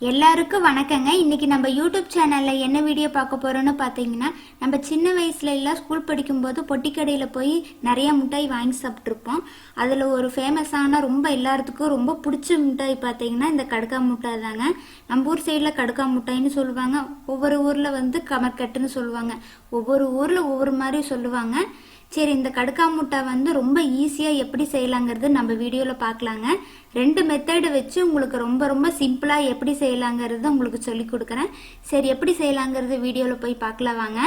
எல்லாருக்கும் வணக்கங்க. இன்னைக்கு நம்ம யூடியூப் சேனல்ல என்ன வீடியோ பார்க்க போறோம்னு பார்த்தீங்கன்னா நம்ம சின்ன வயசுல எல்லாம் ஸ்கூல் படிக்கும்போது பொட்டிக்கடையில் போய் நிறைய மிட்டாய் வாங்கி சாப்பிட்ருப்போம் அதில் ஒரு ஃபேமஸான ரொம்ப எல்லாத்துக்கும் ரொம்ப பிடிச்ச மிட்டாய் பார்த்தீங்கன்னா இந்த கடுக்கா மிட்டாய் தாங்க. நம்ம ஊர் சைடில் கடுக்கா மிட்டாய்னு சொல்லுவாங்க. ஒவ்வொரு ஊரில் வந்து கமர்கட்டுன்னு சொல்லுவாங்க. ஒவ்வொரு ஊரில் ஒவ்வொரு மாதிரி சொல்லுவாங்க. சரி இந்த கடுக்கா முட்டை வந்து ரொம்ப ஈஸியாக எப்படி செய்யலாங்கிறது நம்ம வீடியோவில் பார்க்கலாங்க. ரெண்டு மெத்தடு வச்சு உங்களுக்கு ரொம்ப ரொம்ப சிம்பிளாக எப்படி செய்யலாங்கிறது உங்களுக்கு சொல்லி கொடுக்குறேன். சரி எப்படி செய்யலாங்கிறது வீடியோவில் போய் பார்க்கலாம் வாங்க.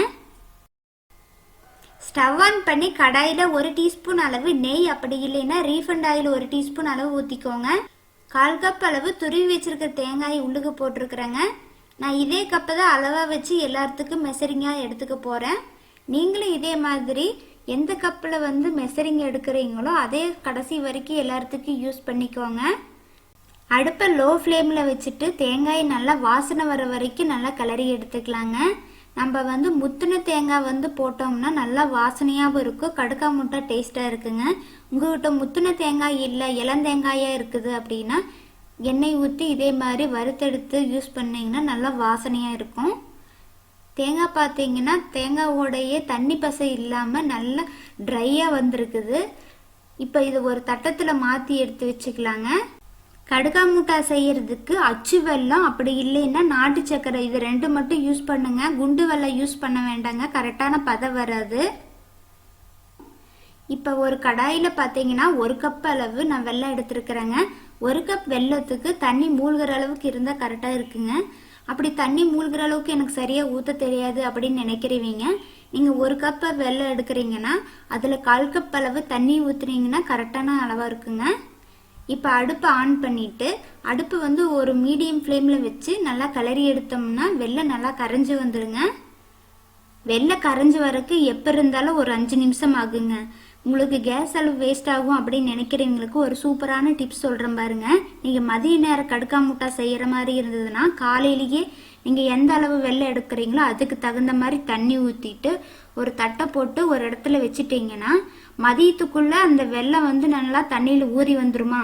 ஸ்டவ் ஆன் பண்ணி கடாயில் ஒரு டீஸ்பூன் அளவு நெய் அப்படி இல்லைன்னா ரீஃபண்ட் ஆயில் ஒரு டீஸ்பூன் அளவு ஊற்றிக்கோங்க கால் கப் அளவு துருவி வச்சுருக்க தேங்காய் உள்ளுக்கு போட்டிருக்கிறேங்க. நான் இதே கப்பை தான் அளவாக வச்சு எல்லாத்துக்கும் மெசரிங்காக எடுத்துக்க போகிறேன் நீங்களும் இதே மாதிரி எந்த கப்பில் வந்து மெசரிங் எடுக்கிறீங்களோ அதே கடைசி வரைக்கும் எல்லாத்துக்கும் யூஸ் பண்ணிக்கோங்க. அடுப்பை லோ ஃப்ளேமில் வச்சுட்டு தேங்காய் நல்லா வாசனை வர வரைக்கும் நல்லா கிளறி எடுத்துக்கலாங்க. நம்ம வந்து முத்துன தேங்காய் வந்து போட்டோம்னா நல்லா வாசனையாகவும் இருக்கும் கடுக்கா முட்டை டேஸ்ட்டாக இருக்குங்க. உங்கள்கிட்ட முத்துன தேங்காய் இல்லை இளந்தேங்காயாக இருக்குது அப்படின்னா எண்ணெய் ஊற்றி இதே மாதிரி வறுத்தெடுத்து யூஸ் பண்ணிங்கன்னா நல்லா வாசனையாக இருக்கும். தேங்காய் பார்த்தீங்கன்னா தேங்காவோடைய தண்ணி பசை இல்லாமல் நல்லா ட்ரையாக வந்திருக்குது. இப்போ இது ஒரு தட்டத்தில் மாற்றி எடுத்து வச்சுக்கலாங்க. கடுகா மூட்டா செய்கிறதுக்கு அச்சு வெல்லம் அப்படி இல்லைன்னா நாட்டு சக்கரை இது ரெண்டு மட்டும் யூஸ் பண்ணுங்க. குண்டு வெல்லம் யூஸ் பண்ண வேண்டாங்க. கரெக்டான பதம் வராது. இப்போ ஒரு கடாயில் பார்த்தீங்கன்னா ஒரு கப் அளவு நான் வெள்ளம் எடுத்துருக்குறேங்க. ஒரு கப் வெல்லத்துக்கு தண்ணி மூழ்கிற அளவுக்கு இருந்தால் கரெக்டாக இருக்குங்க. அப்படி தண்ணி மூழ்கிற அளவுக்கு எனக்கு சரியாக ஊற்ற தெரியாது அப்படின்னு நினைக்கிறவங்க நீங்கள் ஒரு கப்பை வெள்ளம் எடுக்கிறீங்கன்னா அதில் கால் கப் அளவு தண்ணி ஊற்றுனீங்கன்னா கரெக்டான அளவாக இருக்குங்க. இப்போ அடுப்பை ஆன் பண்ணிட்டு அடுப்பு வந்து ஒரு மீடியம் ஃப்ளேமில் வச்சு நல்லா கிளறி எடுத்தோம்னா வெள்ளை நல்லா கரைஞ்சி வந்துடுங்க. வெள்ளை கரைஞ்சி வரக்கு எப்போ இருந்தாலும் ஒரு அஞ்சு நிமிஷம் ஆகுங்க. உங்களுக்கு கேஸ் அளவு வேஸ்ட் ஆகும் அப்படின்னு நினைக்கிறவங்களுக்கு ஒரு சூப்பரான டிப்ஸ் சொல்கிறேன் பாருங்க. நீங்கள் மதிய நேரம் கடுக்கா முட்டா செய்கிற மாதிரி இருந்ததுன்னா காலையிலேயே நீங்கள் எந்த அளவு வெள்ளம் எடுக்கிறீங்களோ அதுக்கு தகுந்த மாதிரி தண்ணி ஊற்றிட்டு ஒரு தட்டை போட்டு ஒரு இடத்துல வச்சுட்டீங்கன்னா மதியத்துக்குள்ளே அந்த வெள்ளை வந்து நல்லா தண்ணியில் ஊறி வந்துருமா.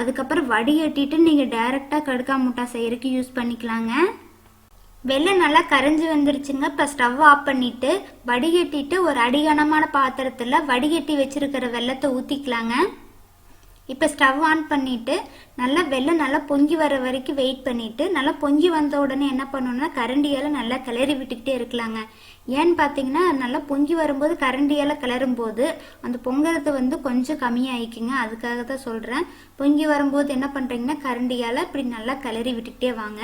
அதுக்கப்புறம் வடிகட்டிட்டு நீங்கள் டைரெக்டாக கடுக்கா முட்டா செய்கிறதுக்கு யூஸ் பண்ணிக்கலாங்க. வெள்ளம் நல்லா கரைஞ்சி வந்துருச்சுங்க. இப்போ ஸ்டவ் ஆஃப் பண்ணிட்டு வடிகட்டிட்டு ஒரு அடிகனமான பாத்திரத்தில் வடிகட்டி வச்சிருக்கிற வெள்ளத்தை ஊற்றிக்கலாங்க இப்போ ஸ்டவ் ஆன் பண்ணிட்டு நல்லா வெள்ளம் நல்லா பொங்கி வர வரைக்கும் வெயிட் பண்ணிட்டு நல்லா பொங்கி வந்த உடனே என்ன பண்ணணும்னா கரண்டியால் நல்லா கிளறி விட்டுக்கிட்டே இருக்கலாங்க. ஏன்னு பார்த்தீங்கன்னா நல்லா பொங்கி வரும்போது கரண்டியால் கிளறும் போது அந்த பொங்கறது வந்து கொஞ்சம் கம்மியாயிக்குங்க. அதுக்காக தான் சொல்கிறேன் பொங்கி வரும்போது என்ன பண்ணுறீங்கன்னா கரண்டியால் இப்படி நல்லா கிளறி விட்டுக்கிட்டே வாங்க.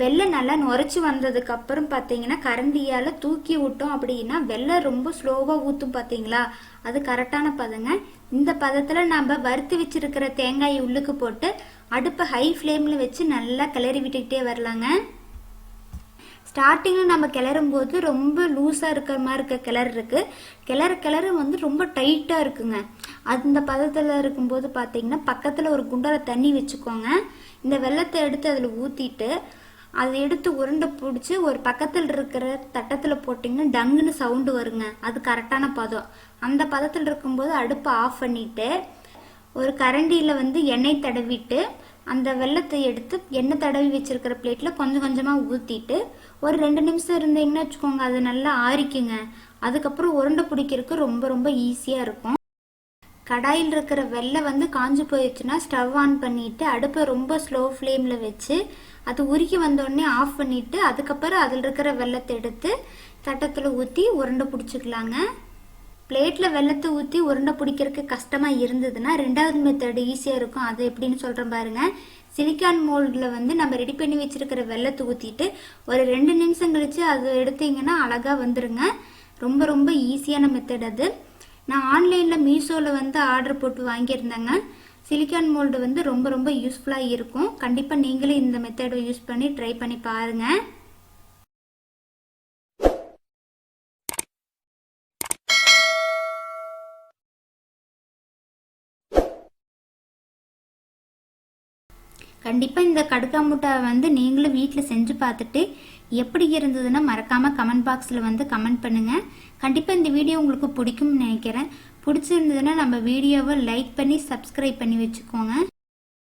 வெள்ளை நல்லா நுரைச்சி வந்ததுக்கு அப்புறம் பார்த்தீங்கன்னா கரண்டியால் தூக்கி விட்டோம் அப்படின்னா வெள்ளை ரொம்ப ஸ்லோவாக ஊற்றும் பார்த்தீங்களா? அது கரெக்டான பதங்க. இந்த பதத்தில் நம்ம வறுத்து வச்சிருக்கிற தேங்காயை உள்ளுக்கு போட்டு அடுப்பை ஹை ஃப்ளேமில் வச்சு நல்லா கிளறி விட்டுக்கிட்டே வரலாங்க. ஸ்டார்டிங்கில் நம்ம கிளறும் போது ரொம்ப லூஸாக இருக்கிற மாதிரி இருக்க கிளறு இருக்குது கிளறு கிளறு வந்து ரொம்ப டைட்டாக இருக்குங்க. அந்த பதத்தில் இருக்கும்போது பார்த்தீங்கன்னா பக்கத்தில் ஒரு குண்டால தண்ணி வச்சுக்கோங்க. இந்த வெள்ளத்தை எடுத்து அதில் ஊற்றிட்டு அதை எடுத்து உருண்டை பிடிச்சி ஒரு பக்கத்தில் இருக்கிற தட்டத்தில் போட்டிங்கன்னா டங்குன்னு சவுண்டு வருங்க. அது கரெக்டான பதம். அந்த பதத்தில் இருக்கும்போது அடுப்பை ஆஃப் பண்ணிவிட்டு ஒரு கரண்டியில் வந்து எண்ணெய் தடவிட்டு அந்த வெள்ளத்தை எடுத்து எண்ணெய் தடவி வச்சிருக்கிற பிளேட்டில் கொஞ்சம் கொஞ்சமாக ஊற்றிட்டு ஒரு ரெண்டு நிமிஷம் இருந்தீங்கன்னா வச்சுக்கோங்க அது நல்லா ஆறிக்குங்க. அதுக்கப்புறம் உருண்டை பிடிக்கிறதுக்கு ரொம்ப ரொம்ப ஈஸியாக இருக்கும். கடாயில் இருக்கிற வெள்ளை வந்து காஞ்சு போயிடுச்சுன்னா ஸ்டவ் ஆன் பண்ணிட்டு அடுப்பை ரொம்ப ஸ்லோ ஃப்ளேமில் வச்சு அது உருகி வந்தோடனே ஆஃப் பண்ணிட்டு அதுக்கப்புறம் அதில் இருக்கிற வெள்ளத்தை எடுத்து தட்டத்தில் ஊற்றி உருண்டை பிடிச்சிக்கலாங்க. பிளேட்டில் வெள்ளத்தை ஊற்றி உருண்டை பிடிக்கிறதுக்கு கஷ்டமாக இருந்ததுன்னா ரெண்டாவது மெத்தடு ஈஸியாக இருக்கும். அது எப்படின்னு சொல்கிறேன் பாருங்கள் சிலிக்கான் மோல்டில் வந்து நம்ம ரெடி பண்ணி வச்சிருக்கிற வெள்ளத்தை ஊற்றிட்டு ஒரு ரெண்டு நிமிஷம் கழித்து அதை எடுத்தீங்கன்னா அழகாக வந்துடுங்க ரொம்ப ரொம்ப ஈஸியான மெத்தட் அது. நான் ஆன்லைனில் மீஷோவில் வந்து ஆர்டர் போட்டு வாங்கியிருந்தேங்க. சிலிக்கான் மோல்டு வந்து ரொம்ப ரொம்ப யூஸ்ஃபுல்லாக இருக்கும். கண்டிப்பாக நீங்களும் இந்த மெத்தடை யூஸ் பண்ணி ட்ரை பண்ணி பாருங்கள் கண்டிப்பாக இந்த கடுக்கா முட்டை வந்து நீங்களும் வீட்டில் செஞ்சு பார்த்துட்டு எப்படி இருந்ததுன்னா மறக்காமல் கமெண்ட் பாக்ஸில் வந்து கமெண்ட் பண்ணுங்கள் கண்டிப்பாக இந்த வீடியோ உங்களுக்கு பிடிக்கும்னு நினைக்கிறேன். பிடிச்சிருந்ததுன்னா நம்ம வீடியோவை லைக் பண்ணி சப்ஸ்கிரைப் பண்ணி வச்சுக்கோங்க.